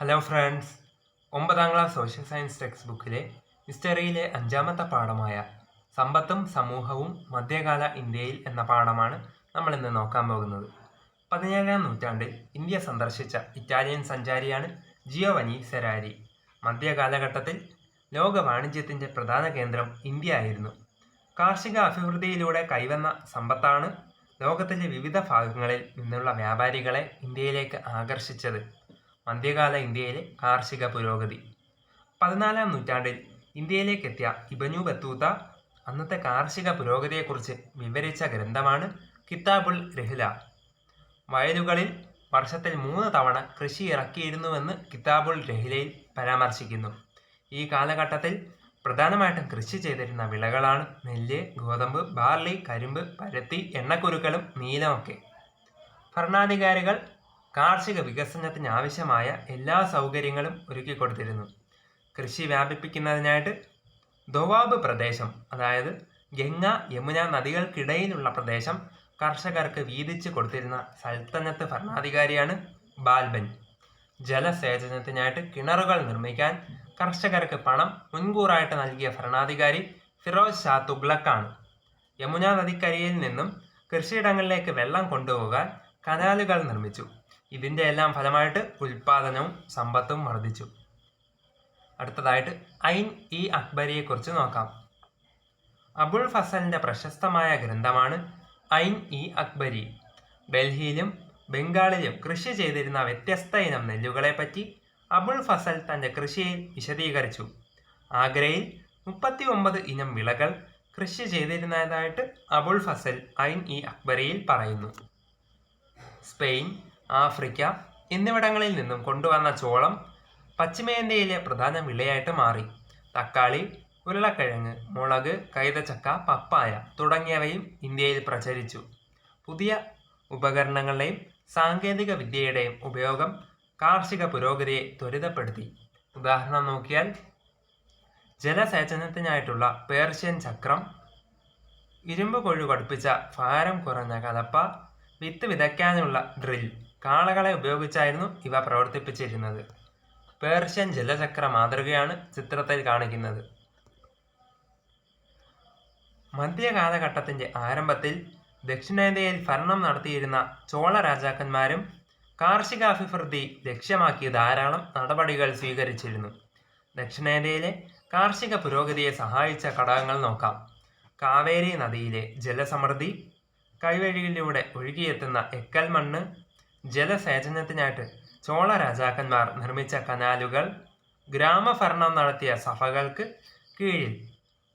Hello friends ഒമ്പതാം class social science text ബുക്കിലെ ഹിസ്റ്ററിയിലെ അഞ്ചാമത്തെ പാഠമായ സമ്പത്തും സമൂഹവും മധ്യകാല ഇന്ത്യയിൽ എന്ന പാഠമാണ് നമ്മൾ ഇന്ന് നോക്കാൻ പോകുന്നത്. പതിനേഴാം നൂറ്റാണ്ടിൽ ഇന്ത്യ സന്ദർശിച്ച ഇറ്റാലിയൻ സഞ്ചാരിയാണ് ജിയോവനി സെരാരി. മധ്യകാലഘട്ടത്തിൽ ലോക വാണിജ്യത്തിന്റെ പ്രധാന കേന്ദ്രം ഇന്ത്യ ആയിരുന്നു കാർഷിക അഭിവൃദ്ധിയിലൂടെ കൈവന്ന സമ്പത്താണ് ലോകത്തിന്റെ വിവിധ ഭാഗങ്ങളിൽ നിന്നുള്ള വ്യാപാരികളെ ഇന്ത്യയിലേക്ക് ആകർഷിച്ചത്. മധ്യകാല ഇന്ത്യയിലെ കാർഷിക പുരോഗതി. പതിനാലാം നൂറ്റാണ്ടിൽ ഇന്ത്യയിലേക്കെത്തിയ ഇബനു ബത്തൂത്ത അന്നത്തെ കാർഷിക പുരോഗതിയെക്കുറിച്ച് വിവരിച്ച ഗ്രന്ഥമാണ് കിതാബുൾ രഹ്ല. വയലുകളിൽ വർഷത്തിൽ മൂന്ന് തവണ കൃഷി ഇറക്കിയിരുന്നുവെന്ന് കിതാബുൾ രഹ്ലയിൽ പരാമർശിക്കുന്നു. ഈ കാലഘട്ടത്തിൽ പ്രധാനമായിട്ടും കൃഷി ചെയ്തിരുന്ന വിളകളാണ് നെല്ല് ഗോതമ്പ് ബാർലി കരിമ്പ് പരത്തി എണ്ണക്കുരുക്കളും നീലമൊക്കെ. ഭരണാധികാരികൾ കാർഷിക വികസനത്തിന് ആവശ്യമായ എല്ലാ സൗകര്യങ്ങളും ഒരുക്കി കൊടുത്തിരുന്നു. കൃഷി വ്യാപിപ്പിക്കുന്നതിനായിട്ട് ദോവാബ് പ്രദേശം അതായത് ഗംഗ യമുന നദികൾക്കിടയിലുള്ള പ്രദേശം കർഷകർക്ക് വീതിച്ചു കൊടുത്തിരുന്ന സൽത്തനത്ത് ഭരണാധികാരിയാണ് ബാൽബൻ. ജലസേചനത്തിനായിട്ട് കിണറുകൾ നിർമ്മിക്കാൻ കർഷകർക്ക് പണം മുൻകൂറായിട്ട് നൽകിയ ഭരണാധികാരി ഫിറോസ് ഷാ തുഗ്ലക്കാണ് യമുന നദിക്കരയിൽ നിന്നും കൃഷിയിടങ്ങളിലേക്ക് വെള്ളം കൊണ്ടുപോകാൻ കനാലുകൾ നിർമ്മിച്ചു. ഇതിന്റെ എല്ലാം ഫലമായിട്ട് ഉൽപാദനവും സമ്പത്തും വർദ്ധിച്ചു. അടുത്തതായിട്ട് ഐൻ ഇ അക്ബരിയെക്കുറിച്ച് നോക്കാം. അബുൾ ഫസലിന്റെ പ്രശസ്തമായ ഗ്രന്ഥമാണ് ഐൻ ഇ അക്ബരി. ഡൽഹിയിലും ബംഗാളിലും കൃഷി ചെയ്തിരുന്ന വ്യത്യസ്ത ഇനം നെല്ലുകളെപ്പറ്റി അബുൾ ഫസൽ തന്റെ കൃഷിയിൽ വിശദീകരിച്ചു. ആഗ്രയിൽ മുപ്പത്തി ഒമ്പത് ഇനം വിളകൾ കൃഷി ചെയ്തിരുന്നതായിട്ട് അബുൾ ഫസൽ ഐൻ ഇ അക്ബരിയിൽ പറയുന്നു. സ്പെയിൻ ആഫ്രിക്ക എന്നിവിടങ്ങളിൽ നിന്നും കൊണ്ടുവന്ന ചോളം പശ്ചിമേന്ത്യയിലെ പ്രധാന വിളയായിട്ട് മാറി. തക്കാളി ഉരുളക്കിഴങ്ങ് മുളക് കൈതച്ചക്ക പപ്പായ തുടങ്ങിയവയും ഇന്ത്യയിൽ പ്രചരിച്ചു. പുതിയ ഉപകരണങ്ങളുടെയും സാങ്കേതിക വിദ്യയുടെയും ഉപയോഗം കാർഷിക പുരോഗതിയെ ത്വരിതപ്പെടുത്തി. ഉദാഹരണം നോക്കിയാൽ ജലസേചനത്തിനായിട്ടുള്ള പേർഷ്യൻ ചക്രം ഇരുമ്പ് കൊഴു കടുപ്പിച്ച ഭാരം കുറഞ്ഞ കലപ്പ വിത്ത് വിതയ്ക്കാനുള്ള ഡ്രിൽ കാളകളെ ഉപയോഗിച്ചായിരുന്നു ഇവ പ്രവർത്തിപ്പിച്ചിരുന്നത്. പേർഷ്യൻ ജലചക്ര മാതൃകയാണ് ചിത്രത്തിൽ കാണിക്കുന്നത്. മധ്യകാലഘട്ടത്തിന്റെ ആരംഭത്തിൽ ദക്ഷിണേന്ത്യയിൽ ഭരണം നടത്തിയിരുന്ന ചോള രാജാക്കന്മാരും കാർഷികാഭിവൃദ്ധി ലക്ഷ്യമാക്കി ധാരാളം നടപടികൾ സ്വീകരിച്ചിരുന്നു. ദക്ഷിണേന്ത്യയിലെ കാർഷിക പുരോഗതിയെ സഹായിച്ച ഘടകങ്ങൾ നോക്കാം. കാവേരി നദിയിലെ ജലസമൃദ്ധി കൈവഴിയിലൂടെ ഒഴുകിയെത്തുന്ന എക്കൽ മണ്ണ് ജലസേചനത്തിനായിട്ട് ചോള രാജാക്കന്മാർ നിർമ്മിച്ച കനാലുകൾ ഗ്രാമഭരണം നടത്തിയ സഭകൾക്ക് കീഴിൽ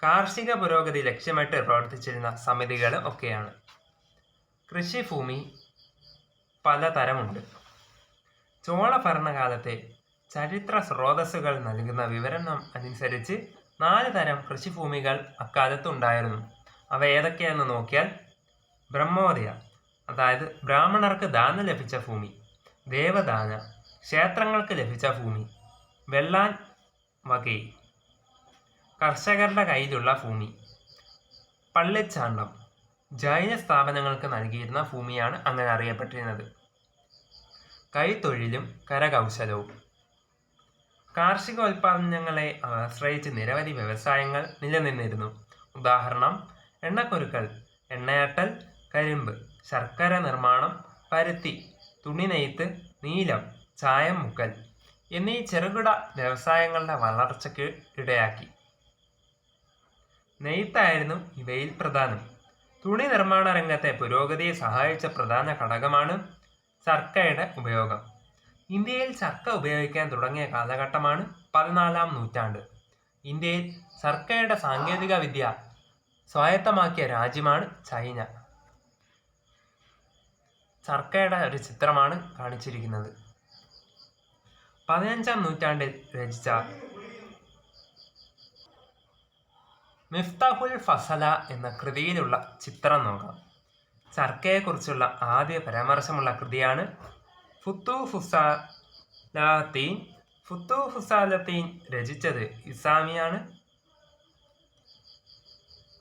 കാർഷിക പുരോഗതി ലക്ഷ്യമിട്ട് പ്രവർത്തിച്ചിരുന്ന സമിതികൾ ഒക്കെയാണ്. കൃഷിഭൂമി പലതരമുണ്ട്. ചോള ഭരണകാലത്തെ ചരിത്ര സ്രോതസ്സുകൾ നൽകുന്ന വിവരണം അനുസരിച്ച് നാല് തരം കൃഷിഭൂമികൾ അക്കാലത്തുണ്ടായിരുന്നു. അവ ഏതൊക്കെയാണെന്ന് നോക്കിയാൽ ബ്രഹ്മോദയ അതായത് ബ്രാഹ്മണർക്ക് ദാനം ലഭിച്ച ഭൂമി ദേവദാന ക്ഷേത്രങ്ങൾക്ക് ലഭിച്ച ഭൂമി വെള്ളാൻ വകൈ കർഷകരുടെ കയ്യിലുള്ള ഭൂമി പള്ളിച്ചാണ്ടം ജൈന സ്ഥാപനങ്ങൾക്ക് നൽകിയിരുന്ന ഭൂമിയാണ് അങ്ങനെ അറിയപ്പെട്ടിരുന്നത്. കൈത്തൊഴിലും കരകൗശലവും. കാർഷികോൽപാദനങ്ങളെ ആശ്രയിച്ച് നിരവധി വ്യവസായങ്ങൾ നിലനിന്നിരുന്നു. ഉദാഹരണം എണ്ണക്കുരുക്കൾ എണ്ണയാട്ടൽ കരിമ്പ്. ശർക്കര നിർമ്മാണം പരുത്തി തുണി നെയ്ത്ത് നീലം ചായം മുക്കൽ എന്നീ ചെറുകിട വ്യവസായങ്ങളുടെ വളർച്ചയ്ക്ക് ഇടയാക്കി. നെയ്ത്തായിരുന്നു ഇവയിൽ പ്രധാനം. തുണി നിർമ്മാണ രംഗത്തെ പുരോഗതിയെ സഹായിച്ച പ്രധാന ഘടകമാണ് ചർക്കയുടെ ഉപയോഗം. ഇന്ത്യയിൽ ചർക്ക ഉപയോഗിക്കാൻ തുടങ്ങിയ കാലഘട്ടമാണ് പതിനാലാം നൂറ്റാണ്ട്. ഇന്ത്യയിൽ ചർക്കയുടെ സാങ്കേതിക വിദ്യ സ്വായത്തമാക്കിയ രാജ്യമാണ് ചൈന. ചർക്കയുടെ ഒരു ചിത്രമാണ് കാണിച്ചിരിക്കുന്നത്. പതിനഞ്ചാം നൂറ്റാണ്ടിൽ രചിച്ച മിഫ്താഹുൽ ഫസല എന്ന കൃതിയിലുള്ള ചിത്രം നോക്കാം. ചർക്കയെക്കുറിച്ചുള്ള ആദ്യ പരാമർശമുള്ള കൃതിയാണ് ഫുത്തു ഫുസാലത്തീൻ ഫുത്തു ഫുസാലത്തീൻ രചിച്ചത് ഇസാമിയാണ്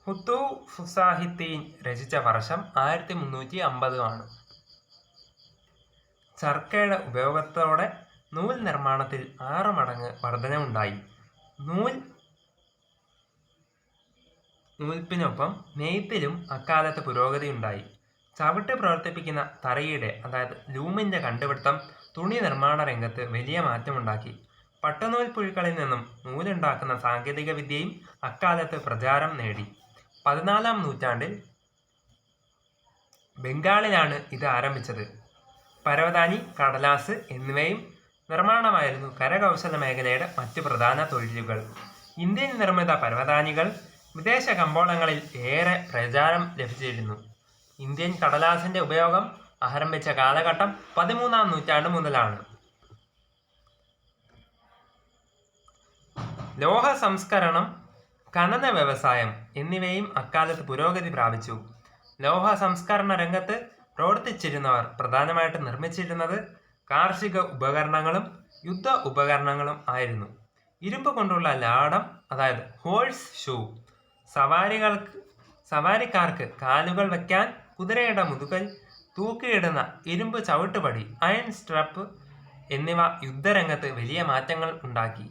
ഫുത്തു ഫുസാഹിത്തീൻ രചിച്ച വർഷം ആയിരത്തി മുന്നൂറ്റി അമ്പതുമാണ്. ചർക്കയുടെ ഉപയോഗത്തോടെ നൂൽ നിർമ്മാണത്തിൽ ആറ് മടങ്ങ് വർധനവുണ്ടായി. നൂൽ നൂൽപ്പിനൊപ്പം നെയ്ത്തിലും അക്കാലത്ത് പുരോഗതിയുണ്ടായി. ചവിട്ട് പ്രവർത്തിപ്പിക്കുന്ന തറയുടെ അതായത് ലൂമിന്റെ കണ്ടുപിടുത്തം തുണി നിർമ്മാണ രംഗത്ത് വലിയ മാറ്റമുണ്ടാക്കി. പട്ടുനൂൽ പുഴുക്കളിൽ നിന്നും നൂലുണ്ടാക്കുന്ന സാങ്കേതിക വിദ്യയും അക്കാലത്ത് പ്രചാരം നേടി. പതിനാലാം നൂറ്റാണ്ടിൽ ബംഗാളിലാണ് ഇത് ആരംഭിച്ചത്. പരവതാനി കടലാസ് എന്നിവയും നിർമ്മാണമായിരുന്നു കരകൗശല മേഖലയുടെ മറ്റു പ്രധാന തൊഴിലുകൾ. ഇന്ത്യൻ നിർമ്മിത പരവതാനികൾ വിദേശ കമ്പോളങ്ങളിൽ ഏറെ പ്രചാരം ലഭിച്ചിരുന്നു. ഇന്ത്യൻ കടലാസിന്റെ ഉപയോഗം ആരംഭിച്ച കാലഘട്ടം പതിമൂന്നാം നൂറ്റാണ്ട് മുതലാണ്. ലോഹ സംസ്കരണം ഖനന വ്യവസായം എന്നിവയും അക്കാലത്ത് പുരോഗതി പ്രാപിച്ചു. ലോഹ സംസ്കരണ രംഗത്ത് പ്രവർത്തിച്ചിരുന്നവർ പ്രധാനമായിട്ട് നിർമ്മിച്ചിരുന്നത് കാർഷിക ഉപകരണങ്ങളും യുദ്ധ ഉപകരണങ്ങളും ആയിരുന്നു. ഇരുമ്പ് കൊണ്ടുള്ള ലാടം അതായത് ഹോഴ്സ് ഷൂ സവാരികൾക്ക് സവാരിക്കാർക്ക് കാലുകൾ വയ്ക്കാൻ കുതിരയുടെ മുതുകൽ തൂക്കിയിടുന്ന ഇരുമ്പ് ചവിട്ടുപടി അയൺ സ്ട്രപ്പ് എന്നിവ യുദ്ധരംഗത്ത് വലിയ മാറ്റങ്ങൾ ഉണ്ടാക്കി.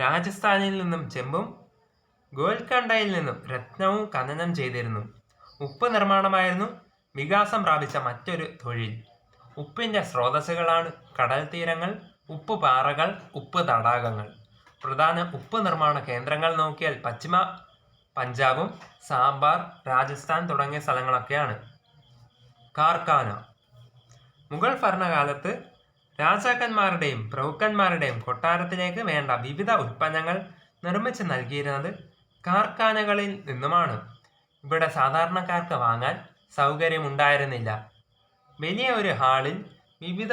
രാജസ്ഥാനിൽ നിന്നും ചെമ്പും ഗോൽക്കണ്ടയിൽ നിന്നും രത്നവും ഖനനം ചെയ്തിരുന്നു. ഉപ്പ് നിർമ്മാണമായിരുന്നു വികാസം പ്രാപിച്ച മറ്റൊരു തൊഴിൽ. ഉപ്പിന്റെ സ്രോതസ്സുകളാണ് കടൽ തീരങ്ങൾ ഉപ്പ് പാറകൾ ഉപ്പ് തടാകങ്ങൾ. പ്രധാന ഉപ്പ് നിർമ്മാണ കേന്ദ്രങ്ങൾ നോക്കിയാൽ പശ്ചിമ പഞ്ചാബും സാമ്പാർ രാജസ്ഥാൻ തുടങ്ങിയ സ്ഥലങ്ങളൊക്കെയാണ്. കാർഖാന മുഗൾ ഭരണകാലത്ത് രാജാക്കന്മാരുടെയും പ്രഭുക്കന്മാരുടെയും കൊട്ടാരത്തിലേക്ക് വേണ്ട വിവിധ ഉൽപ്പന്നങ്ങൾ നിർമ്മിച്ച് നൽകിയിരുന്നത് കാർഖാനകളിൽ നിന്നുമാണ്. ഇവിടെ സാധാരണക്കാർക്ക് വാങ്ങാൻ സൗകര്യമുണ്ടായിരുന്നില്ല. വലിയ ഒരു ഹാളിൽ വിവിധ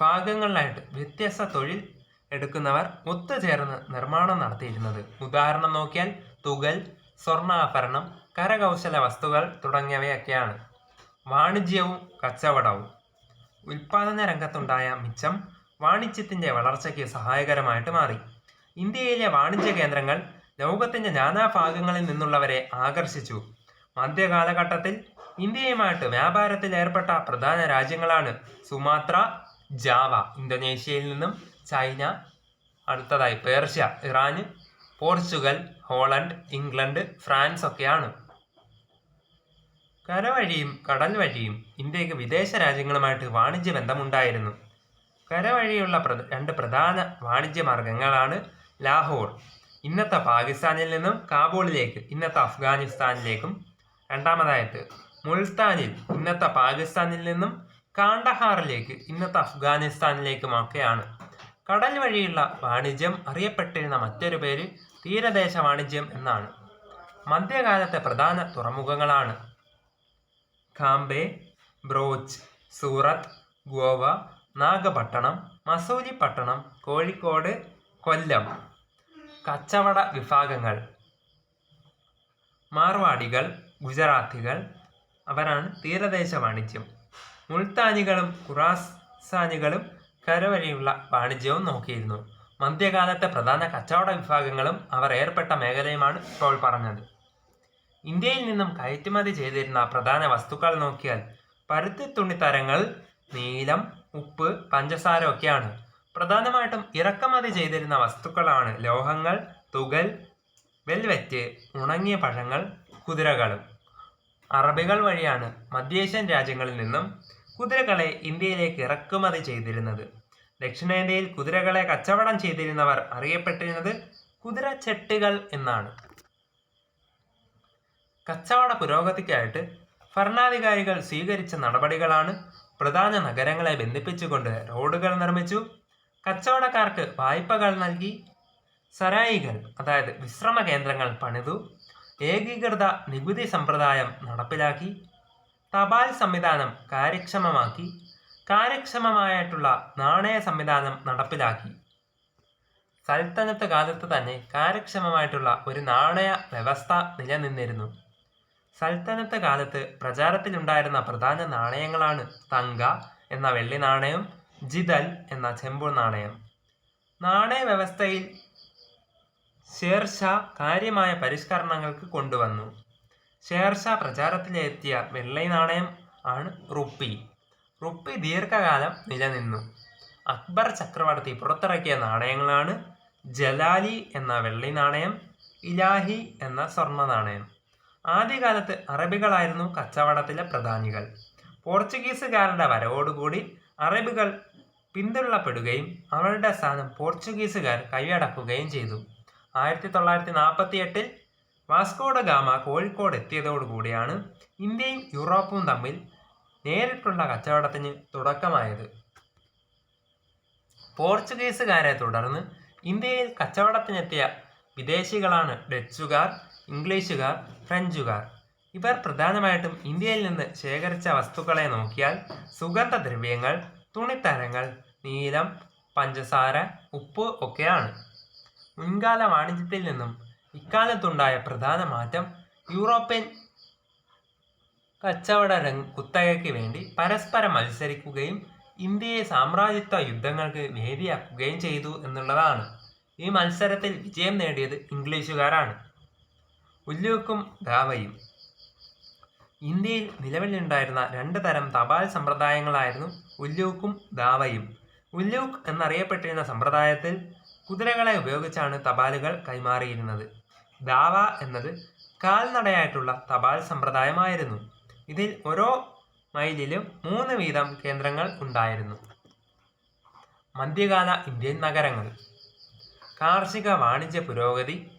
ഭാഗങ്ങളിലായിട്ട് വ്യത്യസ്ത തൊഴിൽ എടുക്കുന്നവർ ഒത്തുചേർന്ന് നിർമ്മാണം നടത്തിയിരുന്നത്. ഉദാഹരണം നോക്കിയാൽ തുകൽ സ്വർണാഭരണം കരകൗശല വസ്തുക്കൾ തുടങ്ങിയവയൊക്കെയാണ്. വാണിജ്യവും കച്ചവടവും. ഉൽപാദന രംഗത്തുണ്ടായ മിച്ചം വാണിജ്യത്തിന്റെ വളർച്ചയ്ക്ക് സഹായകരമായിട്ട് മാറി. ഇന്ത്യയിലെ വാണിജ്യ കേന്ദ്രങ്ങൾ ലോകത്തിന്റെ നാനാഭാഗങ്ങളിൽ നിന്നുള്ളവരെ ആകർഷിച്ചു. മധ്യകാലഘട്ടത്തിൽ ഇന്ത്യയുമായിട്ട് വ്യാപാരത്തിൽ ഏർപ്പെട്ട പ്രധാന രാജ്യങ്ങളാണ് സുമാത്ര ജാവ ഇന്തോനേഷ്യയിൽ നിന്നും ചൈന അടുത്തതായി Persia Iran Portugal Holland England France ഒക്കെയാണ്. കരവഴിയും കടൽ വഴിയും ഇന്ത്യയ്ക്ക് വിദേശ രാജ്യങ്ങളുമായിട്ട് വാണിജ്യ ബന്ധമുണ്ടായിരുന്നു. കരവഴിയുള്ള രണ്ട് പ്രധാന വാണിജ്യ മാർഗങ്ങളാണ് ലാഹോർ. ഇന്നത്തെ പാകിസ്ഥാനിൽ നിന്നും കാബൂളിലേക്ക് ഇന്നത്തെ അഫ്ഗാനിസ്ഥാനിലേക്കും രണ്ടാമതായിട്ട് മുൾത്താനിൽ ഇന്നത്തെ പാകിസ്ഥാനിൽ നിന്നും കാണ്ടഹാറിലേക്ക് ഇന്നത്തെ അഫ്ഗാനിസ്ഥാനിലേക്കുമൊക്കെയാണ്. കടൽ വഴിയുള്ള വാണിജ്യം അറിയപ്പെട്ടിരുന്ന മറ്റൊരു പേര് തീരദേശ വാണിജ്യം എന്നാണ്. മധ്യകാലത്തെ പ്രധാന തുറമുഖങ്ങളാണ്. കാംബെ ബ്രോച്ച് സൂറത്ത് ഗോവ നാഗപട്ടണം മസൂലിപ്പട്ടണം കോഴിക്കോട് കൊല്ലം. കച്ചവട വിഭാഗങ്ങൾ. മാർവാടികൾ ഗുജറാത്തികൾ അവരാണ് തീരദേശ വാണിജ്യം. മുൾത്താനികളും ഖുറാസാനികളും കരവഴിയുള്ള വാണിജ്യവും നോക്കിയിരുന്നു. മധ്യകാലത്തെ പ്രധാന കച്ചവട വിഭാഗങ്ങളും അവർ ഏർപ്പെട്ട മേഖലയുമാണ് ഇപ്പോൾ പറഞ്ഞത്. ഇന്ത്യയിൽ നിന്നും കയറ്റുമതി ചെയ്തിരുന്ന പ്രധാന വസ്തുക്കൾ നോക്കിയാൽ പരുത്തി തുണിത്തരങ്ങൾ നീലം ഉപ്പ് പഞ്ചസാര ഒക്കെയാണ്. പ്രധാനമായിട്ടും ഇറക്കുമതി ചെയ്തിരുന്ന വസ്തുക്കളാണ് ലോഹങ്ങൾ തുകൽ വെൽവെറ്റ് ഉണങ്ങിയ പഴങ്ങൾ കുതിരകളും. അറബികൾ വഴിയാണ് മധ്യേഷ്യൻ രാജ്യങ്ങളിൽ നിന്നും കുതിരകളെ ഇന്ത്യയിലേക്ക് ഇറക്കുമതി ചെയ്തിരുന്നത്. ദക്ഷിണേന്ത്യയിൽ കുതിരകളെ കച്ചവടം ചെയ്തിരുന്നവർ അറിയപ്പെട്ടിരുന്നത് കുതിരച്ചെട്ടുകൾ എന്നാണ്. കച്ചവട പുരോഗതിക്കായിട്ട് ഭരണാധികാരികൾ സ്വീകരിച്ച നടപടികളാണ് പ്രധാന നഗരങ്ങളെ ബന്ധിപ്പിച്ചുകൊണ്ട് റോഡുകൾ നിർമ്മിച്ചു കച്ചവടക്കാർക്ക് വായ്പകൾ നൽകി സരായികൾ അതായത് വിശ്രമ കേന്ദ്രങ്ങൾ പണിതു ഏകീകൃത നികുതി സമ്പ്രദായം നടപ്പിലാക്കി തപാൽ സംവിധാനം കാര്യക്ഷമമാക്കി കാര്യക്ഷമമായിട്ടുള്ള നാണയ സംവിധാനം നടപ്പിലാക്കി. സൽത്തനത്ത് കാലത്ത് തന്നെ കാര്യക്ഷമമായിട്ടുള്ള ഒരു നാണയ വ്യവസ്ഥ നിലനിന്നിരുന്നു. സൽത്തനത്ത് കാലത്ത് പ്രചാരത്തിലുണ്ടായിരുന്ന പ്രധാന നാണയങ്ങളാണ് തങ്ക എന്ന വെള്ളി നാണയം ജിതൽ എന്ന ചെമ്പു നാണയം. നാണയ വ്യവസ്ഥയിൽ ഷേർഷാ കാര്യമായ പരിഷ്കരണങ്ങൾക്ക് കൊണ്ടുവന്നു. ഷേർഷാ പ്രചാരത്തിലെത്തിയ വെള്ളി നാണയം ആണ് റുപ്പി. റുപ്പി ദീർഘകാലം നിലനിന്നു. അക്ബർ ചക്രവർത്തി പുറത്തിറക്കിയ നാണയങ്ങളാണ് ജലാലി എന്ന വെള്ളി നാണയം ഇലാഹി എന്ന സ്വർണ നാണയം. ആദ്യകാലത്ത് അറബികളായിരുന്നു കച്ചവടത്തിലെ പ്രധാനികൾ. പോർച്ചുഗീസുകാരുടെ വരവോടുകൂടി അറബികൾ പിന്തള്ളപ്പെടുകയും അവരുടെ സ്ഥാനം പോർച്ചുഗീസുകാർ കൈയടക്കുകയും ചെയ്തു. ആയിരത്തി തൊള്ളായിരത്തി നാൽപ്പത്തി എട്ടിൽ വാസ്കോഡ ഗാമ കോഴിക്കോട് എത്തിയതോടുകൂടിയാണ് ഇന്ത്യയും യൂറോപ്പും തമ്മിൽ നേരിട്ടുള്ള കച്ചവടത്തിന് തുടക്കമായത്. പോർച്ചുഗീസുകാരെ തുടർന്ന് ഇന്ത്യയിൽ കച്ചവടത്തിനെത്തിയ വിദേശികളാണ് ഡച്ചുകാർ ഇംഗ്ലീഷുകാർ ഫ്രഞ്ചുകാർ. ഇവർ പ്രധാനമായിട്ടും ഇന്ത്യയിൽ നിന്ന് ശേഖരിച്ച വസ്തുക്കളെ നോക്കിയാൽ സുഗന്ധദ്രവ്യങ്ങൾ തുണിത്തരങ്ങൾ നീലം പഞ്ചസാര ഉപ്പ് ഒക്കെയാണ്. മുൻകാല വാണിജ്യത്തിൽ നിന്നും ഇക്കാലത്തുണ്ടായ പ്രധാന മാറ്റം യൂറോപ്യൻ കച്ചവട രംഗ കുത്തകയ്ക്ക് വേണ്ടി പരസ്പരം മത്സരിക്കുകയും ഇന്ത്യയെ സാമ്രാജ്യത്വ യുദ്ധങ്ങൾക്ക് വേദിയാക്കുകയും ചെയ്തു എന്നുള്ളതാണ്. ഈ മത്സരത്തിൽ വിജയം നേടിയത് ഇംഗ്ലീഷുകാരാണ്. ഉല്ലൂക്കും ദാവയും ഇന്ത്യയിൽ നിലവിലുണ്ടായിരുന്ന രണ്ട് തരം തപാൽ സമ്പ്രദായങ്ങളായിരുന്നു ഉല്ലൂക്കും ദാവയും ഉല്ലൂക്ക് എന്നറിയപ്പെട്ടിരുന്ന സമ്പ്രദായത്തിൽ കുതിരകളെ ഉപയോഗിച്ചാണ് തപാലുകൾ കൈമാറിയിരുന്നത്. ദാവ എന്നത് കാൽനടയായിട്ടുള്ള തപാൽ സമ്പ്രദായമായിരുന്നു. ഇതിൽ ഓരോ മൈലിലും മൂന്ന് വീതം കേന്ദ്രങ്ങൾ ഉണ്ടായിരുന്നു. മധ്യകാല ഇന്ത്യൻ നഗരങ്ങൾ. കാർഷിക വാണിജ്യ പുരോഗതി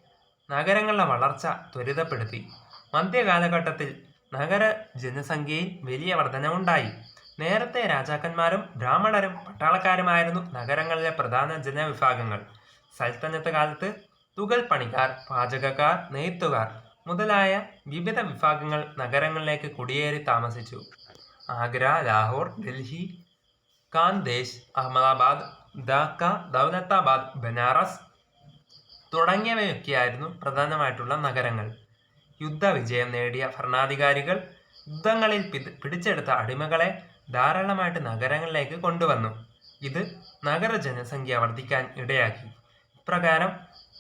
നഗരങ്ങളുടെ വളർച്ച ത്വരിതപ്പെടുത്തി. മധ്യകാലഘട്ടത്തിൽ നഗര ജനസംഖ്യയിൽ വലിയ വർധനവുണ്ടായി. നേരത്തെ രാജാക്കന്മാരും ബ്രാഹ്മണരും പട്ടാളക്കാരുമായിരുന്നു നഗരങ്ങളിലെ പ്രധാന ജനവിഭാഗങ്ങൾ. സൽത്തനത്ത് കാലത്ത് തുകൽ പണിക്കാർ പാചകക്കാർ നെയ്ത്തുകാർ മുതലായ വിവിധ വിഭാഗങ്ങൾ നഗരങ്ങളിലേക്ക് കുടിയേറി താമസിച്ചു. ആഗ്ര ലാഹോർ ഡൽഹി കാന്ദേശ് അഹമ്മദാബാദ് ധാക്ക ദൗലത്താബാദ് ബനാറസ് തുടങ്ങിയവയൊക്കെയായിരുന്നു പ്രധാനമായിട്ടുള്ള നഗരങ്ങൾ. യുദ്ധവിജയം നേടിയ ഭരണാധികാരികൾ യുദ്ധങ്ങളിൽ പിടിച്ചെടുത്ത അടിമകളെ ധാരാളമായിട്ട് നഗരങ്ങളിലേക്ക് കൊണ്ടുവന്നു. ഇത് നഗര ജനസംഖ്യ വർദ്ധിക്കാൻ ഇടയാക്കി. ഇപ്രകാരം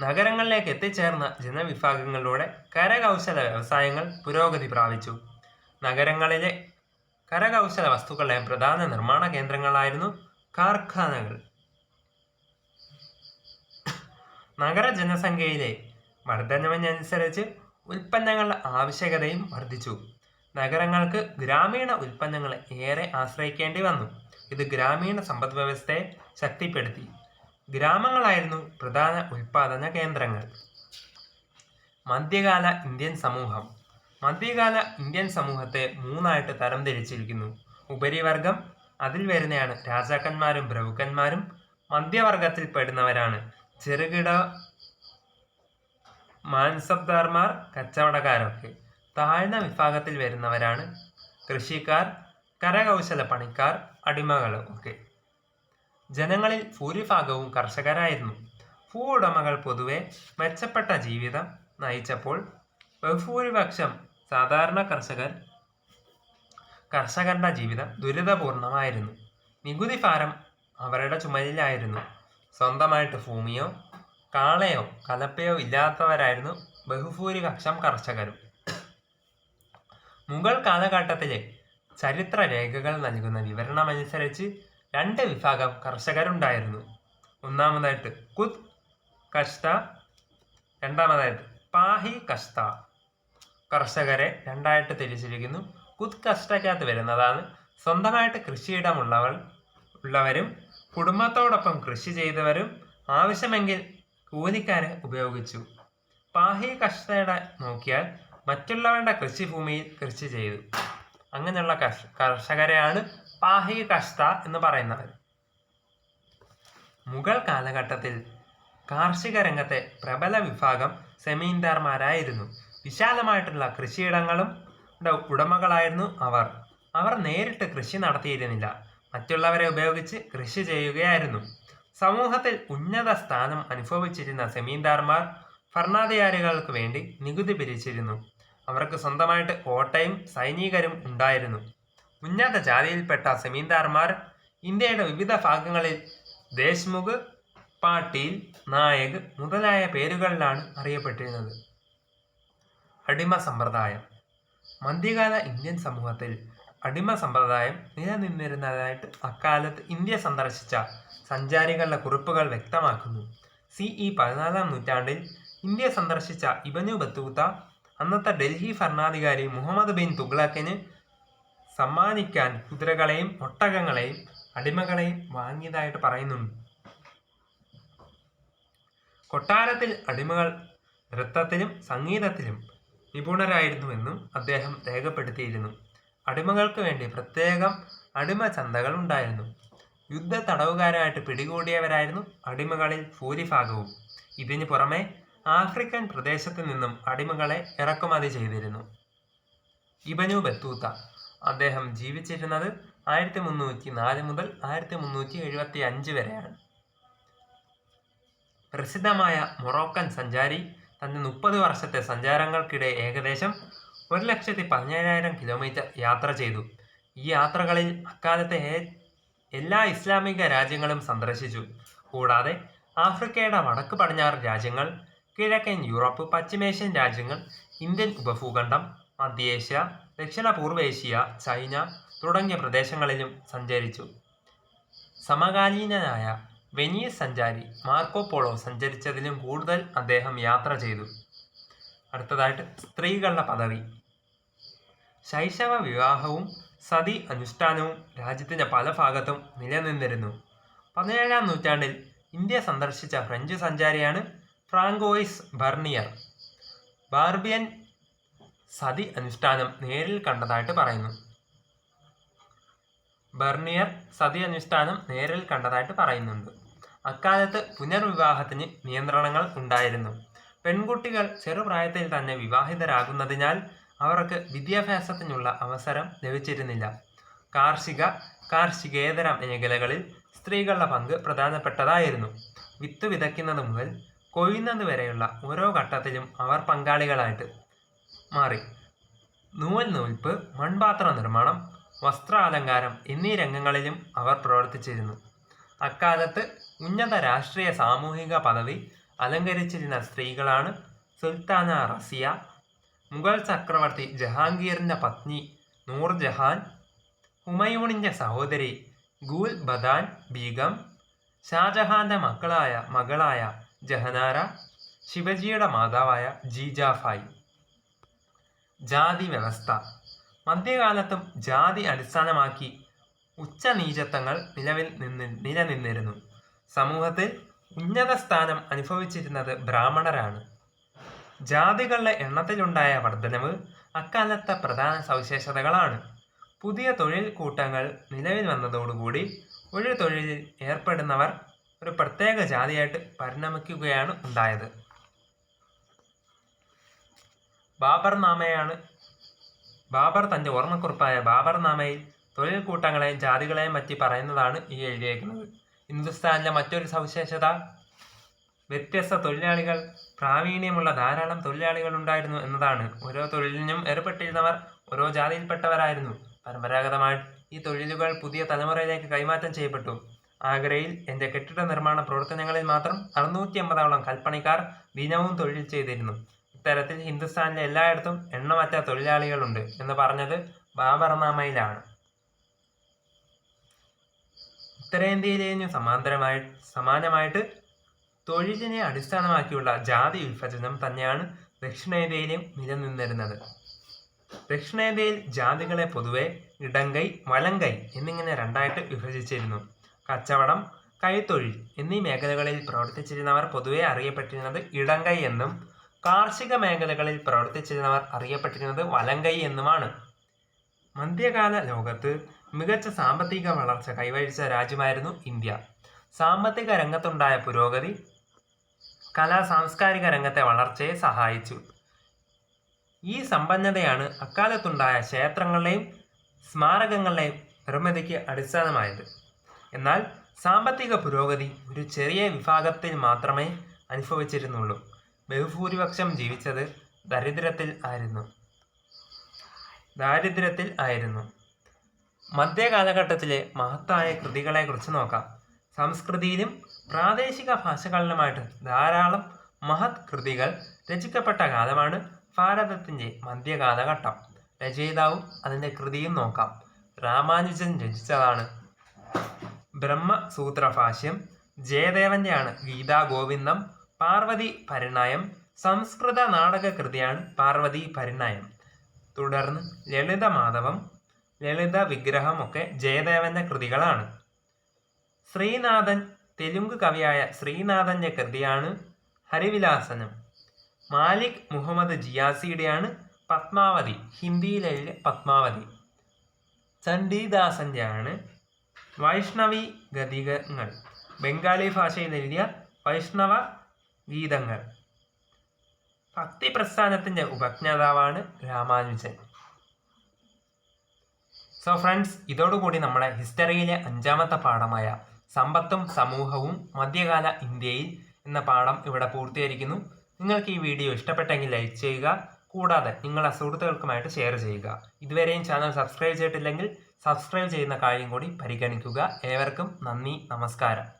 നഗരങ്ങളിലേക്ക് എത്തിച്ചേർന്ന ജനവിഭാഗങ്ങളിലൂടെ കരകൗശല വ്യവസായങ്ങൾ പുരോഗതി പ്രാപിച്ചു. നഗരങ്ങളിലെ കരകൗശല വസ്തുക്കളുടെ പ്രധാന നിർമ്മാണ കേന്ദ്രങ്ങളായിരുന്നു കാർഖാനകൾ. നഗര ജനസംഖ്യയിലെ വർധനവിനനുസരിച്ച് ഉൽപ്പന്നങ്ങളുടെ ആവശ്യകതയും വർദ്ധിച്ചു നഗരങ്ങൾക്ക് ഗ്രാമീണ ഉൽപ്പന്നങ്ങളെ ഏറെ ആശ്രയിക്കേണ്ടി വന്നു. ഇത് ഗ്രാമീണ സമ്പദ് വ്യവസ്ഥയെ ശക്തിപ്പെടുത്തി. ഗ്രാമങ്ങളായിരുന്നു പ്രധാന ഉൽപാദന കേന്ദ്രങ്ങൾ. മധ്യകാല ഇന്ത്യൻ സമൂഹം. മധ്യകാല ഇന്ത്യൻ സമൂഹത്തെ മൂന്നായിട്ട് തരംതിരിച്ചിരിക്കുന്നു. ഉപരിവർഗം അതിൽ വരുന്നയാണ് രാജാക്കന്മാരും പ്രഭുക്കന്മാരും മധ്യവർഗത്തിൽ പെടുന്നവരാണ്. ചെറുകിട മാൻസബ്ദാർമാർ കച്ചവടക്കാരൊക്കെ. താഴ്ന്ന വിഭാഗത്തിൽ വരുന്നവരാണ് കൃഷിക്കാർ കരകൗശല പണിക്കാർ അടിമകൾ ഒക്കെ. ജനങ്ങളിൽ ഭൂരിഭാഗവും കർഷകരായിരുന്നു. ഭൂ ഉടമകൾ പൊതുവെ മെച്ചപ്പെട്ട ജീവിതം നയിച്ചപ്പോൾ ബഹുഭൂരിപക്ഷം സാധാരണ കർഷകർ കർഷകരുടെ ജീവിതം ദുരിതപൂർണമായിരുന്നു. നികുതി ഭാരം അവരുടെ ചുമലിലായിരുന്നു. സ്വന്തമായിട്ട് ഭൂമിയോ കാളയോ കലപ്പയോ ഇല്ലാത്തവരായിരുന്നു ബഹുഭൂരിപക്ഷം കർഷകരും. മുഗൾ കാലഘട്ടത്തിലെ ചരിത്ര രേഖകൾ നൽകുന്ന വിവരണമനുസരിച്ച് രണ്ട് വിഭാഗം കർഷകരുണ്ടായിരുന്നു. ഒന്നാമതായിട്ട് കുത് കഷ്ത രണ്ടാമതായിട്ട് പാഹി കഷ്ത കർഷകരെ രണ്ടായിട്ട് തിരിച്ചിരിക്കുന്നു. കുത് കഷ്ടക്കകത്ത് വരുന്നതാണ് സ്വന്തമായിട്ട് കൃഷിയിടമുള്ളവർ ഉള്ളവരും കുടുംബത്തോടൊപ്പം കൃഷി ചെയ്തവരും ആവശ്യമെങ്കിൽ കൂലിക്കാരെ ഉപയോഗിച്ചു. പാഹി കഷ്ടയുടെ നോക്കിയാൽ മറ്റുള്ളവരുടെ കൃഷിഭൂമിയിൽ കൃഷി ചെയ്തു. അങ്ങനെയുള്ള കർഷ കർഷകരെയാണ് പാഹി കഷ്ട എന്ന് പറയുന്നവർ മുഗൾ കാലഘട്ടത്തിൽ കാർഷിക രംഗത്തെ പ്രബല വിഭാഗം സെമീന്ദാർമാരായിരുന്നു. വിശാലമായിട്ടുള്ള കൃഷിയിടങ്ങളും ഉടമകളായിരുന്നു അവർ. അവർ നേരിട്ട് കൃഷി നടത്തിയിരുന്നില്ല. മറ്റുള്ളവരെ ഉപയോഗിച്ച് കൃഷി ചെയ്യുകയായിരുന്നു. സമൂഹത്തിൽ ഉന്നത സ്ഥാനം അനുഭവിച്ചിരുന്ന സെമീന്ദാർമാർ ഭരണാധികാരികൾക്ക് വേണ്ടി നികുതി പിരിച്ചിരുന്നു. അവർക്ക് സ്വന്തമായിട്ട് കോട്ടയും സൈനികരും ഉണ്ടായിരുന്നു. ഉന്നത ജാതിയിൽപ്പെട്ട സെമീന്ദാർമാർ ഇന്ത്യയുടെ വിവിധ ഭാഗങ്ങളിൽ ദേശ്മുഖ് പാട്ടീൽ നായക് മുതലായ പേരുകളിലാണ് അറിയപ്പെട്ടിരുന്നത്. അടിമ സമ്പ്രദായം. മധ്യകാല ഇന്ത്യൻ സമൂഹത്തിൽ അടിമ സമ്പ്രദായം നിലനിന്നിരുന്നതായിട്ട് അക്കാലത്ത് ഇന്ത്യ സന്ദർശിച്ച സഞ്ചാരികളുടെ കുറിപ്പുകൾ വ്യക്തമാക്കുന്നു. സി ഇ പതിനാലാം നൂറ്റാണ്ടിൽ ഇന്ത്യ സന്ദർശിച്ച ഇബനു ബത്തൂത്ത അന്നത്തെ ഡൽഹി ഭരണാധികാരി മുഹമ്മദ് ബിൻ തുഗ്ലക്കിന് സമ്മാനിക്കാൻ കുതിരകളെയും ഒട്ടകങ്ങളെയും അടിമകളെയും വാങ്ങിയതായിട്ട് പറയുന്നുണ്ട്. കൊട്ടാരത്തിൽ അടിമകൾ നൃത്തത്തിലും സംഗീതത്തിലും നിപുണരായിരുന്നുവെന്നും അദ്ദേഹം രേഖപ്പെടുത്തിയിരുന്നു. അടിമകൾക്ക് വേണ്ടി പ്രത്യേകം അടിമ ചന്തകൾ ഉണ്ടായിരുന്നു. യുദ്ധ തടവുകാരായിട്ട് പിടികൂടിയവരായിരുന്നു അടിമകളിൽ ഭൂരിഭാഗവും. ഇതിനു പുറമെ ആഫ്രിക്കൻ പ്രദേശത്തു നിന്നും അടിമകളെ ഇറക്കുമതി ചെയ്തിരുന്നു. ഇബനു ബത്തൂത്ത അദ്ദേഹം ജീവിച്ചിരുന്നത് ആയിരത്തി മുന്നൂറ്റി നാല് മുതൽ ആയിരത്തി മുന്നൂറ്റി എഴുപത്തി അഞ്ച് വരെയാണ്. പ്രസിദ്ധമായ മൊറോക്കൻ സഞ്ചാരി തന്റെ മുപ്പത് വർഷത്തെ സഞ്ചാരങ്ങൾക്കിടെ ഏകദേശം ഒരു ലക്ഷത്തി പതിനേഴായിരം കിലോമീറ്റർ യാത്ര ചെയ്തു. ഈ യാത്രകളിൽ അക്കാലത്തെ എല്ലാ ഇസ്ലാമിക രാജ്യങ്ങളും സന്ദർശിച്ചു. കൂടാതെ ആഫ്രിക്കയുടെ വടക്ക് പടിഞ്ഞാറ് രാജ്യങ്ങൾ കിഴക്കൻ യൂറോപ്പ് പശ്ചിമേഷ്യൻ രാജ്യങ്ങൾ ഇന്ത്യൻ ഉപഭൂഖണ്ഡം മധ്യേഷ്യ ദക്ഷിണ പൂർവേഷ്യ ചൈന തുടങ്ങിയ പ്രദേശങ്ങളിലും സഞ്ചരിച്ചു. സമകാലീനനായ വെനീസ് സഞ്ചാരി മാർക്കോ പോളോ സഞ്ചരിച്ചതിലും കൂടുതൽ അദ്ദേഹം യാത്ര ചെയ്തു. അടുത്തതായിട്ട് സ്ത്രീകളുടെ പദവി. ശൈശവ വിവാഹവും സതി അനുഷ്ഠാനവും രാജ്യത്തിന്റെ പല ഭാഗത്തും നിലനിന്നിരുന്നു. പതിനേഴാം നൂറ്റാണ്ടിൽ ഇന്ത്യ സന്ദർശിച്ച ഫ്രഞ്ച് സഞ്ചാരിയാണ് ഫ്രാങ്കോയിസ് ബർണിയർ. ബാർബിയൻ സതി അനുഷ്ഠാനം നേരിൽ കണ്ടതായിട്ട് പറയുന്നു. ബെർണിയർ സതി അനുഷ്ഠാനം നേരിൽ കണ്ടതായിട്ട് പറയുന്നുണ്ട്. അക്കാലത്ത് പുനർവിവാഹത്തിന് നിയന്ത്രണങ്ങൾ ഉണ്ടായിരുന്നു. പെൺകുട്ടികൾ ചെറുപ്രായത്തിൽ തന്നെ വിവാഹിതരാകുന്നതിനാൽ അവർക്ക് വിദ്യാഭ്യാസത്തിനുള്ള അവസരം ലഭിച്ചിരുന്നില്ല. കാർഷിക കാർഷികേതര മേഖലകളിൽ സ്ത്രീകളുടെ പങ്ക് പ്രധാനപ്പെട്ടതായിരുന്നു. വിത്ത് വിതയ്ക്കുന്നത് മുതൽ കൊയ്യുന്നത് വരെയുള്ള ഓരോ ഘട്ടത്തിലും അവർ പങ്കാളികളായിട്ട് മാറി. നൂൽ നൂൽപ്പ് മൺപാത്ര നിർമ്മാണം വസ്ത്രാലങ്കാരം എന്നീ രംഗങ്ങളിലും അവർ പ്രവർത്തിച്ചിരുന്നു. അക്കാലത്ത് ഉന്നത രാഷ്ട്രീയ സാമൂഹിക പദവി അലങ്കരിച്ചിരുന്ന സ്ത്രീകളാണ് സുൽത്താന റസിയ മുഗൾ ചക്രവർത്തി ജഹാംഗീറിന്റെ പത്നി നൂർജഹാൻ ഹുമയൂണിന്റെ സഹോദരി ഗൂൽ ബദാൻ ബീഗം ഷാജഹാന്റെ മക്കളായ മകളായ ജഹനാര ശിവജിയുടെ മാതാവായ ജീജാഫായി. ജാതി വ്യവസ്ഥ. മധ്യകാലത്തും ജാതി അടിസ്ഥാനമാക്കി ഉച്ചനീചത്വങ്ങൾ നിലവിൽ നിന്ന് നിലനിന്നിരുന്നു. സമൂഹത്തിൽ ഉന്നത സ്ഥാനം അനുഭവിച്ചിരുന്നത് ബ്രാഹ്മണരാണ്. ജാതികളുടെ എണ്ണത്തിലുണ്ടായ വർധനവ് അക്കാലത്തെ പ്രധാന സവിശേഷതകളാണ്. പുതിയ തൊഴിൽ കൂട്ടങ്ങൾ നിലവിൽ വന്നതോടുകൂടി ഒരു തൊഴിലിൽ ഏർപ്പെടുന്നവർ ഒരു പ്രത്യേക ജാതിയായിട്ട് പരിണമിക്കുകയാണ് ഉണ്ടായത്. ബാബർ നാമയാണ്. ബാബർ തന്റെ ഓർമ്മക്കുറിപ്പായ ബാബർ നാമയിൽ തൊഴിൽ കൂട്ടങ്ങളെയും ജാതികളെയും പറ്റി പറയുന്നതാണ് ഈ എഴുതിയേക്കുന്നത്. ഹിന്ദുസ്ഥാനിലെ മറ്റൊരു സവിശേഷത വ്യത്യസ്ത തൊഴിലാളികൾ പ്രാവീണ്യമുള്ള ധാരാളം തൊഴിലാളികൾ ഉണ്ടായിരുന്നു എന്നതാണ്. ഓരോ തൊഴിലിനും ഏർപ്പെട്ടിരുന്നവർ ഓരോ ജാതിയിൽപ്പെട്ടവരായിരുന്നു. പരമ്പരാഗതമായി ഈ തൊഴിലുകൾ പുതിയ തലമുറയിലേക്ക് കൈമാറ്റം ചെയ്യപ്പെട്ടു. ആഗ്രയിൽ എന്റെ കെട്ടിട നിർമ്മാണ പ്രവർത്തനങ്ങളിൽ മാത്രം അറുന്നൂറ്റി അമ്പതോളം കൽപ്പണിക്കാർ ദിനവും തൊഴിൽ ചെയ്തിരുന്നു. ഇത്തരത്തിൽ ഹിന്ദുസ്ഥാനിലെ എല്ലായിടത്തും എണ്ണമറ്റ തൊഴിലാളികളുണ്ട് എന്ന് പറഞ്ഞത് ബാബർനാമയിലാണ് ഉത്തരേന്ത്യയിലേനും സമാന്തരമായി സമാനമായിട്ട് തൊഴിലിനെ അടിസ്ഥാനമാക്കിയുള്ള ജാതി വിഭജനം തന്നെയാണ് ദക്ഷിണേന്ത്യയിലും നിലനിന്നിരുന്നത്. ദക്ഷിണേന്ത്യയിൽ ജാതികളെ പൊതുവെ ഇടങ്കൈ വലങ്കൈ എന്നിങ്ങനെ രണ്ടായിട്ട് വിഭജിച്ചിരുന്നു. കച്ചവടം കൈത്തൊഴിൽ എന്നീ മേഖലകളിൽ പ്രവർത്തിച്ചിരുന്നവർ പൊതുവെ അറിയപ്പെട്ടിരുന്നത് ഇടങ്കൈ എന്നും കാർഷിക മേഖലകളിൽ പ്രവർത്തിച്ചിരുന്നവർ അറിയപ്പെട്ടിരുന്നത് വലങ്കൈ എന്നുമാണ്. മധ്യകാല ലോകത്ത് മികച്ച സാമ്പത്തിക വളർച്ച കൈവരിച്ച രാജ്യമായിരുന്നു ഇന്ത്യ. സാമ്പത്തിക രംഗത്തുണ്ടായ പുരോഗതി കലാ സാംസ്കാരിക രംഗത്തെ വളർച്ചയെ സഹായിച്ചു. ഈ സമ്പന്നതയാണ് അക്കാലത്തുണ്ടായ ക്ഷേത്രങ്ങളുടെയും സ്മാരകങ്ങളുടെയും നിർമ്മിതിക്ക് അടിസ്ഥാനമായത്. എന്നാൽ സാമ്പത്തിക പുരോഗതി ഒരു ചെറിയ വിഭാഗത്തിൽ മാത്രമേ അനുഭവിച്ചിരുന്നുള്ളൂ. ബഹുഭൂരിപക്ഷം ജീവിച്ചത് ദരിദ്രത്തിൽ ആയിരുന്നു. ദാരിദ്ര്യത്തിൽ ആയിരുന്നു. മധ്യകാലഘട്ടത്തിലെ മഹത്തായ കൃതികളെക്കുറിച്ച് നോക്കാം. സംസ്കൃതിയിലും പ്രാദേശിക ഭാഷകളിലുമായിട്ട് ധാരാളം മഹത് കൃതികൾ രചിക്കപ്പെട്ട കാലമാണ് ഭാരതത്തിന്റെ മധ്യകാലഘട്ടം രചയിതാവും അതിന്റെ കൃതിയും നോക്കാം. രാമാനുജൻ രചിച്ചതാണ് ബ്രഹ്മസൂത്രഭാഷ്യം. ജയദേവന്റെയാണ് ഗീതാ ഗോവിന്ദം പാർവതി പരിണയം സംസ്കൃത നാടകകൃതിയാണ് പാർവതി പരിണയം തുടർന്ന് ലളിത മാധവം ലളിത വിഗ്രഹം ഒക്കെ ജയദേവന്റെ കൃതികളാണ്. ശ്രീനാഥൻ തെലുങ്ക് കവിയായ ശ്രീനാഥന്റെ കൃതിയാണ് ഹരിവിലാസനം. മാലിക് മുഹമ്മദ് ജിയാസിയുടെയാണ് പത്മാവതി ഹിന്ദിയിലെ പത്മാവതി. ചണ്ഡീദാസന്റെയാണ് വൈഷ്ണവി ഗതികങ്ങൾ. ബംഗാളി ഭാഷയിൽ എഴുതിയ വൈഷ്ണവ ഗീതങ്ങൾ. ഭക്തി പ്രസ്ഥാനത്തിന്റെ ഉപജ്ഞാതാവാണ് രാമാനുജൻ. സോ ഫ്രണ്ട്സ് ഇതോടുകൂടി നമ്മുടെ ഹിസ്റ്ററിയിലെ അഞ്ചാമത്തെ പാഠമായ സമ്പത്തും സമൂഹവും മധ്യകാല ഇന്ത്യയിൽ എന്ന പാഠം ഇവിടെ പൂർത്തീകരിക്കുന്നു. നിങ്ങൾക്ക് ഈ വീഡിയോ ഇഷ്ടപ്പെട്ടെങ്കിൽ ലൈക്ക് ചെയ്യുക കൂടാതെ നിങ്ങളുടെ സുഹൃത്തുക്കൾക്കുമായിട്ട് ഷെയർ ചെയ്യുക. ഇതുവരെയും ചാനൽ സബ്സ്ക്രൈബ് ചെയ്തിട്ടില്ലെങ്കിൽ സബ്സ്ക്രൈബ് ചെയ്യുന്ന കാര്യം കൂടി പരിഗണിക്കുക. ഏവർക്കും നന്ദി നമസ്കാരം.